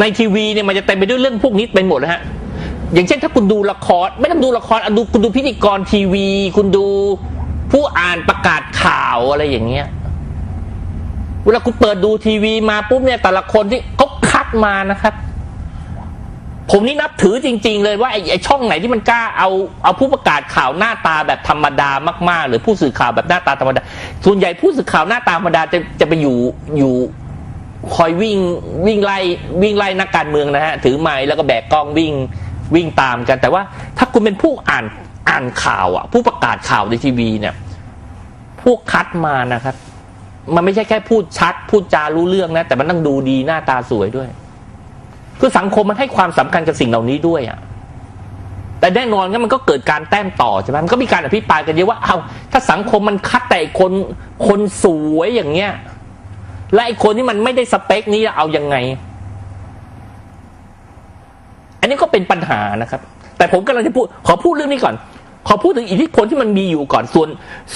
ในทีวีเนี่ยมันจะเต็มไปด้วยเรื่องพวกนี้เป็นหมดเลยฮะอย่างเช่นถ้าคุณดูละคร ไม่ต้องดูละครอะดูคุณดูพิธีกรทีวี คุณดูผู้อ่านประกาศข่าวอะไรอย่างเงี้ยเวลาคุณเปิดดูทีวีมาปุ๊บเนี่ยแต่ละคนที่เขาคัดมานะครับ ผมนี่นับถือจริง ๆ เลยว่าไอ้ไอช่องไหนที่มันกล้าเอาเอาผู้ประกาศข่าวหน้าตาแบบธรรมดามาก ๆ หรือผู้สื่อข่าวแบบหน้าตาธรรมดาส่วนใหญ่ผู้สื่อข่าวหน้าตาธรรมดาจะจะไปอยู่อยู่ คอยวิ่งวิ่งไล่วิ่งไล่นักการเมืองนะฮะถือไม้แล้วก็แบกกล้องวิ่งวิ่งตามกัน แต่ว่าถ้าคุณเป็นผู้อ่านอ่านข่าวอะ ผู้ประกาศข่าวในทีวีเนี่ยพวกคัดมานะครับ มันไม่ใช่แค่พูดชัด พูดจารู้เรื่องนะ แต่มันต้องดูดีหน้าตาสวยด้วย คือสังคมมันให้ความสำคัญกับสิ่งเหล่านี้ด้วยอะแต่แน่นอนก็มันก็เกิดการแต้มต่อใช่ไหมมันก็มีการอภิปรายกันเยอะว่าเอาถ้าสังคมมันคัดแต่คนคนสวยอย่างเงี้ย และไอ้คนที่มันไม่ได้สเปคนี้เอายังไง อันนี้ก็เป็นปัญหานะครับ แต่ผมกำลังจะพูด ขอพูดเรื่องนี้ก่อน ขอพูดถึงอิทธิพลที่มันมีอยู่ก่อนส่วน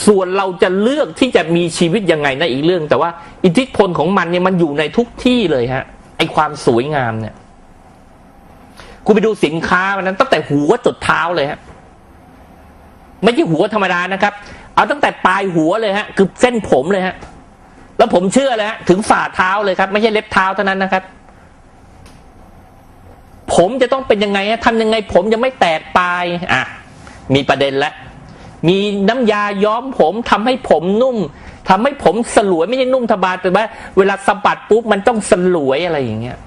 ส่วนเราจะเลือกที่จะมีชีวิตยังไงนะอีกเรื่อง แต่ว่าอิทธิพลของมันเนี่ยมันอยู่ในทุกที่เลยฮะ ไอ้ความสวยงามเนี่ยคุณไปดูสินค้ามันนั้นตั้งแต่หัวจดเท้าเลยฮะไม่ใช่หัวธรรมดานะครับ เอาตั้งแต่ปลายหัวเลยฮะคือเส้นผมเลยฮะ แล้วผมเชื่อเลยฮะถึงฝ่าเท้าเลยครับ ไม่ใช่เล็บเท้าเท่านั้นนะครับ ผมจะต้องเป็นยังไงฮะทำยังไง ผมจะไม่แตกปลายอะมีประเด็นแล้วมีน้ำยาย้อมผมทำให้ผมนุ่มทำให้ผมสลวยไม่ใช่นุ่มทบาแต่ว่าเวลาสะบัดปุ๊บมันต้องสลวยอะไรอย่างเงี้ย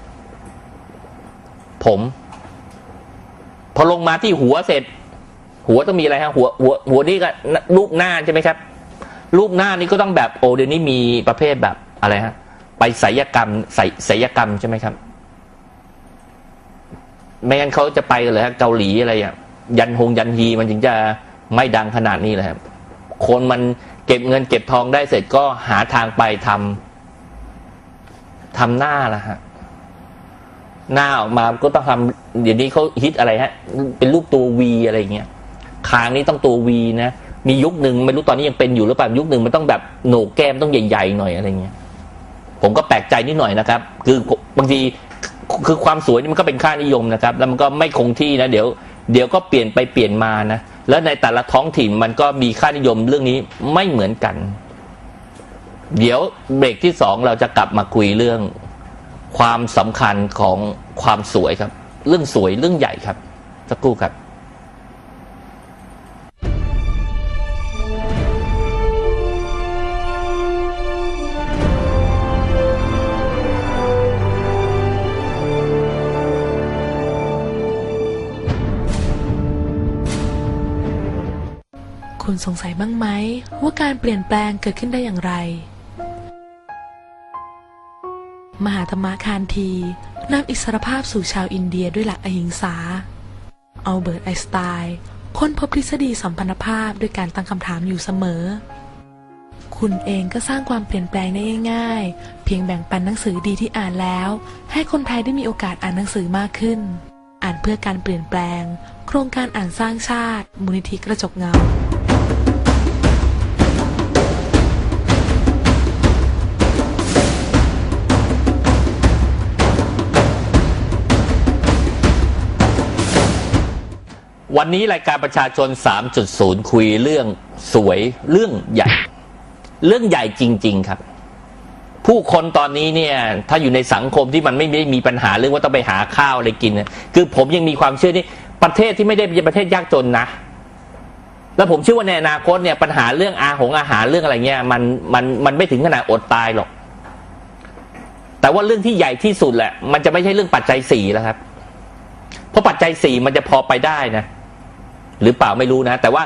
ผม พอลงมาที่หัวเสร็จ หัวต้องมีอะไรฮะหัวหัวหัวนี่ก็รูปหน้าใช่ไหมครับ รูปหน้านี้ก็ต้องแบบโอเดี๋ยวนี้มีประเภทแบบอะไรฮะ ไปศิลกรรมใส่ศิลกรรมใช่ไหมครับ ไม่งั้นเขาจะไปเลยฮะเกาหลีอะไรอะยันฮงยันฮีมันถึงจะไม่ดังขนาดนี้เลยครับ คนมันเก็บเงินเก็บทองได้เสร็จก็หาทางไปทำทำหน้าละฮะหน้าออกมาก็ต้องทำเดี๋ยวนี้เขาฮิตอะไรฮะ เป็นรูปตัววีอะไรเงี้ยคางนี้ต้องตัววีนะ มียุคหนึ่งไม่รู้ตอนนี้ยังเป็นอยู่หรือเปล่ายุคหนึ่งมันต้องแบบโหนกแก้มต้องใหญ่ๆหน่อยอะไรเงี้ย ผมก็แปลกใจนิดหน่อยนะครับ คือบางทีคือความสวยนี่มันก็เป็นค่านิยมนะครับ แล้วมันก็ไม่คงที่นะ เดี๋ยวเดี๋ยวก็เปลี่ยนไปเปลี่ยนมานะแล้วในแต่ละท้องถิ่นมันก็มีค่านิยมเรื่องนี้ไม่เหมือนกัน เดี๋ยวเบรกที่สองเราจะกลับมาคุยเรื่องความสำคัญของความสวยครับ เรื่องสวยเรื่องใหญ่ครับสักครู่ครับ คุณสงสัยบ้างไหมว่าการเปลี่ยนแปลงเกิดขึ้นได้อย่างไร มหาธรรมคานทีนำอิสรภาพสู่ชาวอินเดียด้วยหลักอหิงสา อัลเบิร์ตไอน์สไตน์ค้นพบทฤษฎีสัมพันธภาพด้วยการตั้งคำถามอยู่เสมอ คุณเองก็สร้างความเปลี่ยนแปลงได้ง่าย ๆ เพียงแบ่งปันหนังสือดีที่อ่านแล้ว ให้คนไทยได้มีโอกาสอ่านหนังสือมากขึ้น อ่านเพื่อการเปลี่ยนแปลง โครงการอ่านสร้างชาติ มูลนิธิกระจกเงา วันนี้รายการประชาชน 3.0 คุยเรื่องสวยเรื่องใหญ่ เรื่องใหญ่จริง ๆ ครับ ผู้คนตอนนี้เนี่ย ถ้าอยู่ในสังคมที่มันไม่ได้มีปัญหาเรื่องว่าต้องไปหาข้าวอะไรกินนี่ยคือผมยังมีความเชื่อนี่ประเทศที่ไม่ได้เป็นประเทศยากจนนะ แล้วผมเชื่อว่าในอนาคตเนี่ยปัญหาเรื่องอาหงอาหารเรื่องอะไรเงี้ยมันมันมันไม่ถึงขนาดอดตายหรอก แต่ว่าเรื่องที่ใหญ่ที่สุดแหละ มันจะไม่ใช่เรื่องปัจจัยสี่แล้วครับ เพราะปัจจัยสี่มันจะพอไปได้นะ หรือเปล่าไม่รู้นะ แต่ว่า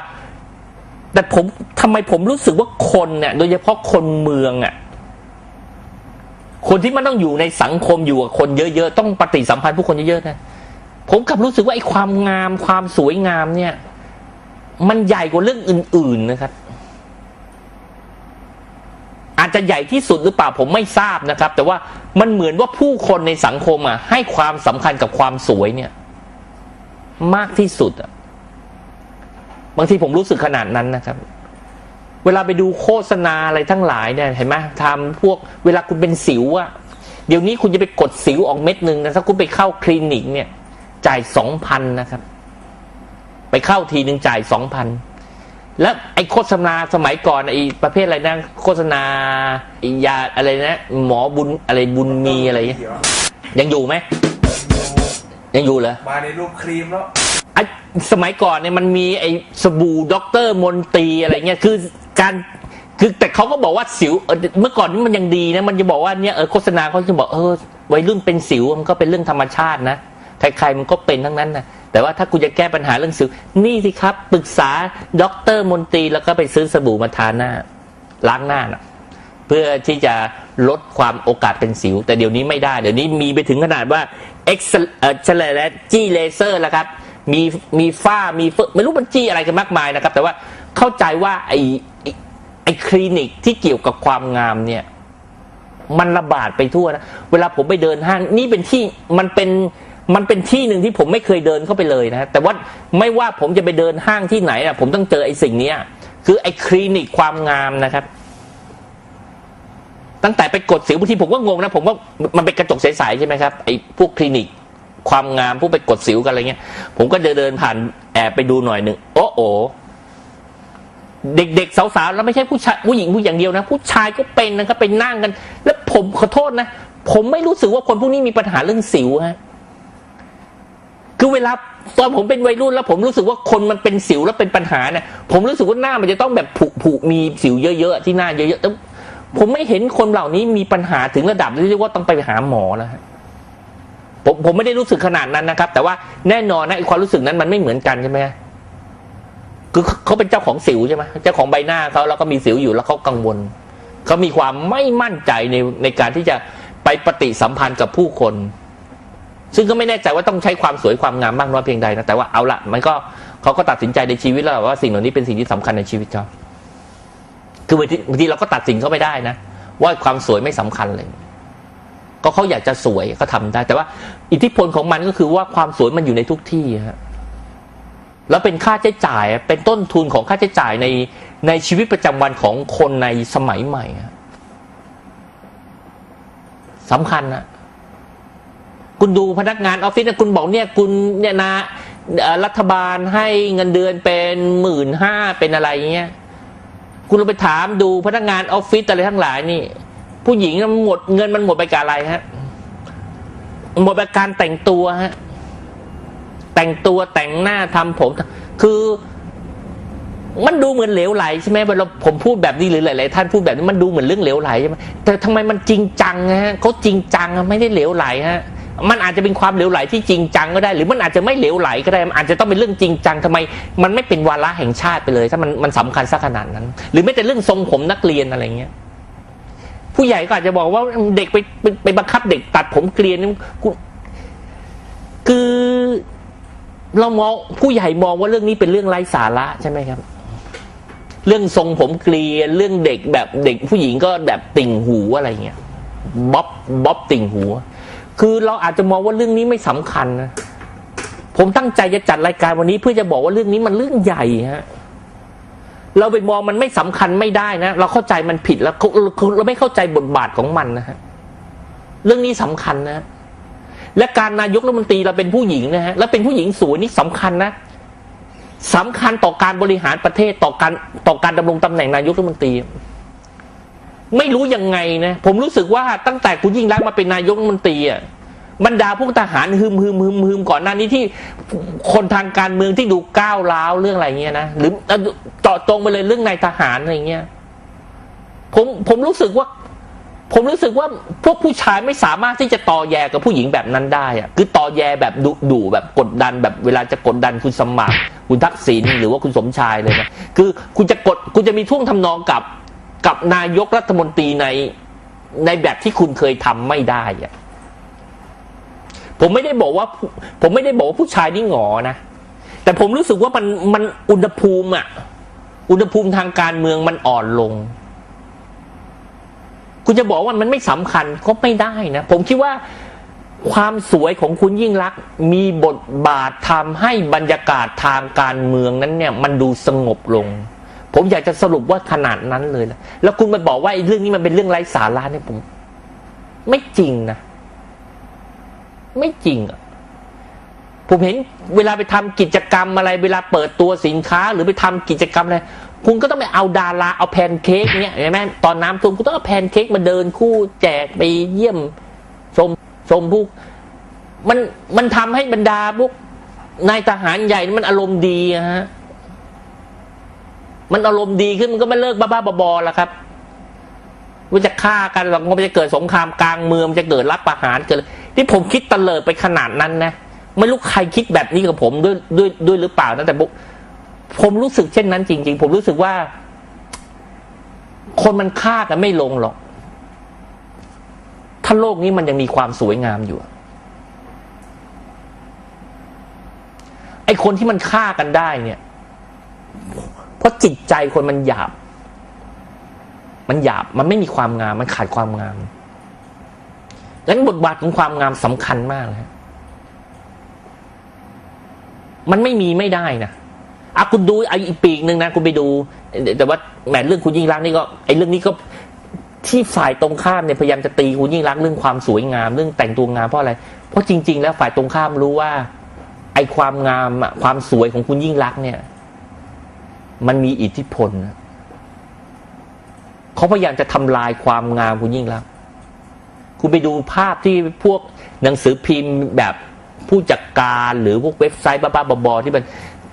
แต่ผมทำไมผมรู้สึกว่าคนเนี่ย โดยเฉพาะคนเมืองอะ่ะคนที่มันต้องอยู่ในสังคมอยู่กับคนเยอะๆต้องปฏิสัมพันธ์ผู้คนเยอะๆนะผมกลับรู้สึกว่าไอ้ความงามความสวยงามเนี่ย มันใหญ่กว่าเรื่องอื่น ๆนะครับ อาจจะใหญ่ที่สุดหรือเปล่าผมไม่ทราบนะครับ แต่ว่ามันเหมือนว่าผู้คนในสังคมอะ ให้ความสำคัญกับความสวยเนี่ย มากที่สุดอะ บางทีผมรู้สึกขนาดนั้นนะครับ เวลาไปดูโฆษณาอะไรทั้งหลายเนี่ยเห็นไหมทำพวกเวลาคุณเป็นสิวอะเดี๋ยวนี้คุณจะไปกดสิวออกเม็ดหนึ่งนะถ้าคุณไปเข้าคลินิกเนี่ย จ่ายสองพันนะครับ ไปเข้าทีหนึ่งจ่ายสองพันแล้วไอ้โฆษณาสมัยก่อนไอ้ประเภทอะไรนะโฆษณาไอ้ยาอะไรนะ หมอบุญอะไรบุญมีอะไรยเขียวยังอยู่ไหมยังอยู่เหรอมาในรูปครีมแล้ว สมัยก่อนเนี่ยมันมีไอ้สบู่ด็อกเตอร์มนตีอะไรเงี้ยคือการคือแต่เขาก็บอกว่าสิวเมื่อก่อนนี่มันยังดีนะมันจะบอกว่าเนี่ยเออโฆษณาเขาจะบอกเออวัยรุ่นเป็นสิวมันก็เป็นเรื่องธรรมชาตินะใครๆมันก็เป็นทั้งนั้นนะแต่ว่าถ้าคุณจะแก้ปัญหาเรื่องสิว นี่สิครับปรึกษาด็อกเตอร์มนตรีแล้วก็ไปซื้อสบู่มาทาหน้าล้างหน้านะเพื่อที่จะลดความโอกาสเป็นสิว แต่เดี๋ยวนี้ไม่ได้ เดี๋ยวนี้มีไปถึงขนาดว่าเอ็กซ์เอ่อเฉลยแล้วจี้เลเซอร์แล้วครับ มีมีฝ้ามีเฟไม่รู้มันจี้อะไรกันมากมายนะครับ แต่ว่าเข้าใจว่าไอไอ้คลินิกที่เกี่ยวกับความงามเนี่ย มันระบาดไปทั่วนะเวลาผมไปเดินห้างนี่เป็นที่มันเป็นมันเป็นที่หนึ่งที่ผมไม่เคยเดินเข้าไปเลยนะแต่ว่าไม่ว่าผมจะไปเดินห้างที่ไหนนะผมต้องเจอไอ้สิ่งนี้คือไอ้คลินิกความงามนะครับ ตั้งแต่ไปกดสิวบางทีผมก็งงนะ ผมว่ามันเป็นกระจกใสๆใช่ไหมครับไอ้พวกคลินิก ความงามพวกไปกดสิวกันอะไรเงี้ย ผมก็เดินเดินผ่านแอบไปดูหน่อยหนึ่งโอ้โอเด็กๆสาวๆแล้วไม่ใช่ผู้ชายผู้หญิงผู้อย่างเดียวนะ ผู้ชายก็เป็นนะครับไปนั่งกัน แล้วผมขอโทษนะ ผมไม่รู้สึกว่าคนพวกนี้มีปัญหาเรื่องสิวฮะคือเวลาตอนผมเป็นวัยรุ่นแล้วผมรู้สึกว่าคนมันเป็นสิวแล้วเป็นปัญหาเนี่ยผมรู้สึกว่าหน้ามันจะต้องแบบผุผุมีสิวเยอะๆที่หน้าเยอะๆแต่ผมไม่เห็นคนเหล่านี้มีปัญหาถึงระดับที่เรียกว่าต้องไปหาหมอแล้วฮะ ผมผมไม่ได้รู้สึกขนาดนั้นนะครับ แต่ว่าแน่นอนนะไอความรู้สึกนั้นมันไม่เหมือนกันใช่ไหมคือเขาเป็นเจ้าของสิวใช่ไหมเจ้าของใบหน้าเขาแล้วก็มีสิวอยู่แล้วเขากังวลเขามีความไม่มั่นใจในในการที่จะไปปฏิสัมพันธ์กับผู้คน ซึ่งก็ไม่แน่ใจว่าต้องใช้ความสวยความงามมากน้อยเพียงใดนะแต่ว่าเอาละมันก็เขาก็ตัดสินใจในชีวิตแล้วว่าสิ่งเหล่านี้เป็นสิ่งที่สำคัญในชีวิตเขาคือบางทีบางทีเราก็ตัดสินเขาไม่ได้นะ ว่าความสวยไม่สำคัญเลย ก็เขาอยากจะสวยก็ทำได้ แต่ว่าอิทธิพลของมันก็คือว่าความสวยมันอยู่ในทุกที่ฮะแล้วเป็นค่าใช้จ่ายเป็นต้นทุนของค่าใช้จ่ายในในชีวิตประจำวันของคนในสมัยใหม่อะสำคัญนะคุณดูพนักงานออฟฟิศนะคุณบอกเนี่ยคุณเนี่ยนะรัฐบาลให้เงินเดือนเป็นหมื่นห้าเป็นอะไรเงี้ย คุณลองไปถามดูพนักงานออฟฟิศอะไรทั้งหลายนี่ ผู้หญิงมันหมดเงินมันหมดไปกับอะไรฮะหมดไปการแต่งตัวฮะแต่งตัวแต่งหน้าทำผม คือ มันดูเหมือนเหลวไหลใช่ไหมเวลาผมพูดแบบนี้หรือหลายๆท่านพูดแบบนี้มันดูเหมือนเรื่องเหลวไหลใช่ไหมแต่ทำไมมันจริงจังฮะเขาจริงจังไม่ได้เหลวไหลฮะมันอาจจะเป็นความเหลวไหลที่จริงจังก็ได้ หรือมันอาจจะไม่เหลวไหลก็ได้มันอาจจะต้องเป็นเรื่องจริงจังทำไม มันไม่เป็นวาระแห่งชาติไปเลย ถ้ามันมันสำคัญสักขนาดนั้น หรือไม่แต่เรื่องทรงผมนักเรียนอะไรเงี้ย ผู้ใหญ่ก็อาจจะบอกว่าเด็กไปไปไปบังคับเด็กตัดผมเกลียนนี่กูคือเรามองผู้ใหญ่มองว่าเรื่องนี้เป็นเรื่องไร้สาระใช่ไหมครับ เรื่องทรงผมเกลียนเรื่องเด็กแบบเด็กผู้หญิงก็แบบติ่งหูอะไรเงี้ยบ๊อบบ๊อบติ่งหู คือเราอาจจะมองว่าเรื่องนี้ไม่สำคัญนะผมตั้งใจจะจัดรายการวันนี้เพื่อจะบอกว่าเรื่องนี้มันเรื่องใหญ่ฮะ เราไปมองมันไม่สำคัญไม่ได้นะเราเข้าใจมันผิดแล้วเราไม่เข้าใจบทบาทของมันนะฮะเรื่องนี้สำคัญนะ และการนายกรัฐมนตรีเราเป็นผู้หญิงนะฮะและเป็นผู้หญิงสวยนี่สำคัญนะสำคัญต่อการบริหารประเทศต่อการต่อการดำรงตำแหน่งนายกรัฐมนตรี ไม่รู้ยังไงนะผมรู้สึกว่าตั้งแต่คุณยิ่งรักมาเป็นนายกรัฐมนตรีอะ บรรดาพวกทหารฮึมฮึมฮึมฮึมก่อนหน้านี้ที่คนทางการเมืองที่ดูก้าวร้าวเรื่องอะไรเงี้ยนะหรือเจาะจงไปเลยเรื่องนายทหารอะไรเงี้ยผมผมรู้สึกว่า ผมรู้สึกว่าพวกผู้ชายไม่สามารถที่จะต่อแยกับผู้หญิงแบบนั้นได้อะคือต่อแยแบบดุดุแบบกดดันแบบเวลาจะกดดันคุณสมัคร คุณทักษิณหรือว่าคุณสมชายเลยนะคือคุณจะกดคุณจะมีท่วงทำนองกับกับนายกรัฐมนตรีในในแบบที่คุณเคยทำไม่ได้อะ ผมไม่ได้บอกว่า ผมไม่ได้บอกว่าผู้ชายนี่หงอนะ แต่ผมรู้สึกว่ามันมันอุณหภูมิอะอุณหภูมิทางการเมืองมันอ่อนลง คุณจะบอกว่ามันไม่สำคัญก็ไม่ได้นะ ผมคิดว่าความสวยของคุณยิ่งรัก มีบทบาททำให้บรรยากาศทางการเมืองนั้นเนี่ย มันดูสงบลง ผมอยากจะสรุปว่าขนาดนั้นเลยนะแล้วคุณมาบอกว่าไอ้เรื่องนี้มันเป็นเรื่องไร้สาระเนี่ยผม ไม่จริงนะ ไม่จริงอะผมเห็นเวลาไปทำกิจกรรมอะไร เวลาเปิดตัวสินค้า หรือไปทำกิจกรรมอะไรคุณก็ต้องไปเอาดาราเอาแพนเค้กเนี่ยเห็นไหมตอนน้ำท่วมคุณต้องเอาแพนเค้กมาเดินคู่แจกไปเยี่ยมชมชมพวกมันมันทำให้บรรดาพวกนายทหารใหญ่นี่มันอารมณ์ดีฮะมันอารมณ์ดีขึ้นมันก็ไม่เลิกบ้าๆบอๆแล้วครับว่าจะฆ่ากันหรอกมันจะเกิดสงครามกลางเมืองมันจะเกิดรัฐประหารเกิด ที่ผมคิดตะเลิดไปขนาดนั้นนะไม่รู้ใครคิดแบบนี้กับผมด้วยด้วยด้วยหรือเปล่านะแต่ผมผมรู้สึกเช่นนั้นจริง ๆ ผมรู้สึกว่า คนมันฆ่ากันไม่ลงหรอก ถ้าโลกนี้มันยังมีความสวยงามอยู่ไอคนที่มันฆ่ากันได้เนี่ย เพราะจิตใจคนมันหยาบ มันหยาบมันไม่มีความงาม มันขาดความงาม ดังนั้นบทบาทของความงามสำคัญมากนะมันไม่มีไม่ได้นะอะคุณดูไอ้อีปีกหนึ่งนะคุณไปดู แต่ว่าแหมเรื่องคุณยิ่งรักนี่ก็ไอ้เรื่องนี้ก็ที่ฝ่ายตรงข้ามเนี่ยพยายามจะตีคุณยิ่งรักเรื่องความสวยงามเรื่องแต่งตัวงามเพราะอะไร เพราะจริง ๆ แล้วฝ่ายตรงข้ามรู้ว่า ไอ้ความงามอะความสวยของคุณยิ่งรักเนี่ย มันมีอิทธิพลเขาพยายามจะทำลายความงามคุณยิ่งรัก คุณไปดูภาพที่พวกหนังสือพิมพ์แบบผู้จัดการหรือพวกเว็บไซต์บ้าๆบอๆที่มัน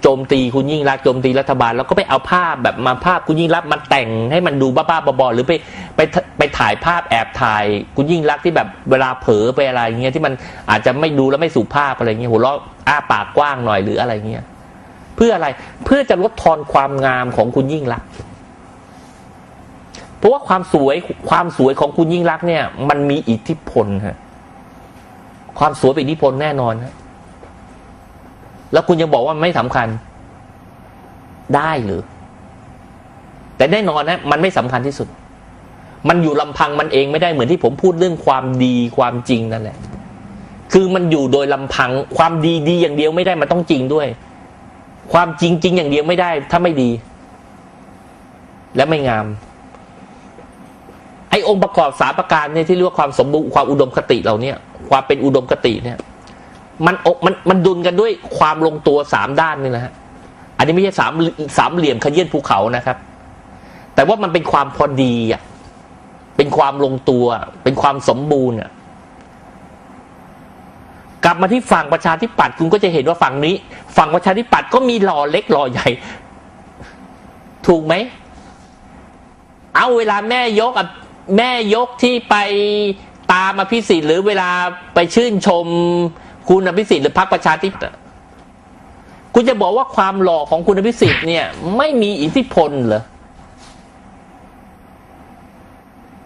โจมตีคุณยิ่งรักโจมตีรัฐบาล แล้วก็ไปเอาภาพแบบมาภาพคุณยิ่งรักมาแต่งให้มันดูบ้าๆบอๆหรือไปไปไปถ่ายภาพแอบถ่าย คุณยิ่งรักที่แบบเวลาเผลอไปอะไรเงี้ยที่มันอาจจะไม่ดูแล้วไม่สุภาพอะไรเงี้ยหัวเราะอ้าปากกว้างหน่อยหรืออะไรเงี้ยเพื่ออะไรเพื่อจะลดทอนความงามของคุณยิ่งรัก เพราะว่าความสวยความสวยของคุณยิ่งรักเนี่ย มันมีอิทธิพลฮะความสวยเป็นอิทธิพลแน่นอนฮะแล้วคุณยังบอกว่ามันไม่สำคัญ ได้หรือ แต่แน่นอนนะ มันไม่สำคัญที่สุด มันอยู่ลำพังมันเองไม่ได้เหมือนที่ผมพูดเรื่องความดีความจริงนั่นแหละ คือมันอยู่โดยลำพังความดีดีอย่างเดียวไม่ได้มันต้องจริงด้วย ความจริงจริงอย่างเดียวไม่ได้ ถ้าไม่ดี และไม่งาม องค์ประกอบสามประการเนี่ยที่เรียกว่าความสมบูรณ์ความอุดมคติเราเนี่ย ความเป็นอุดมคติเนี่ย มันอกมันมันดุลกันด้วยความลงตัวสามด้านนี่นะฮะอันนี้ไม่ใช่สามสามเหลี่ยมขยื่นภูเขานะครับ แต่ว่ามันเป็นความพอดีอะเป็นความลงตัว เป็นความสมบูรณ์อะกลับมาที่ฝั่งประชาธิปัตย์คุณก็จะเห็นว่าฝั่งนี้ ฝั่งประชาธิปัตย์ก็มีหล่อเล็กหล่อใหญ่ ถูกไหม เอาเวลาแม่ยกอะ แม่ยกที่ไปตามอภิสิทธิ์หรือเวลาไปชื่นชมคุณอภิสิทธิ์หรือพรรคประชาธิปัตย์คุณจะบอกว่าความหล่อของคุณอภิสิทธิ์เนี่ย ไม่มีอิทธิพลเหรอ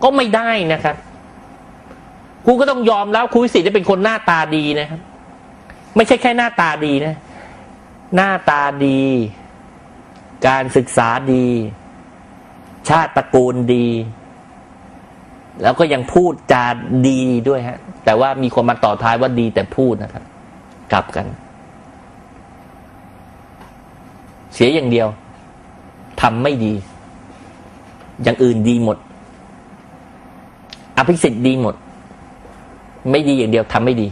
ก็ไม่ได้นะครับคุณก็ต้องยอมแล้วคุณวิสิทธิ์เป็นคนหน้าตาดีนะครับ ไม่ใช่แค่หน้าตาดีนะ หน้าตาดี การศึกษาดี ชาติตระกูลดี แล้วก็ยังพูดจาดีด้วยฮะ แต่ว่ามีคนมาต่อท้ายว่าดีแต่พูดนะครับ กลับกัน เสียอย่างเดียวทำไม่ดี อย่างอื่นดีหมด อภิสิทธิ์ดีหมด ไม่ดีอย่างเดียวทำไม่ดี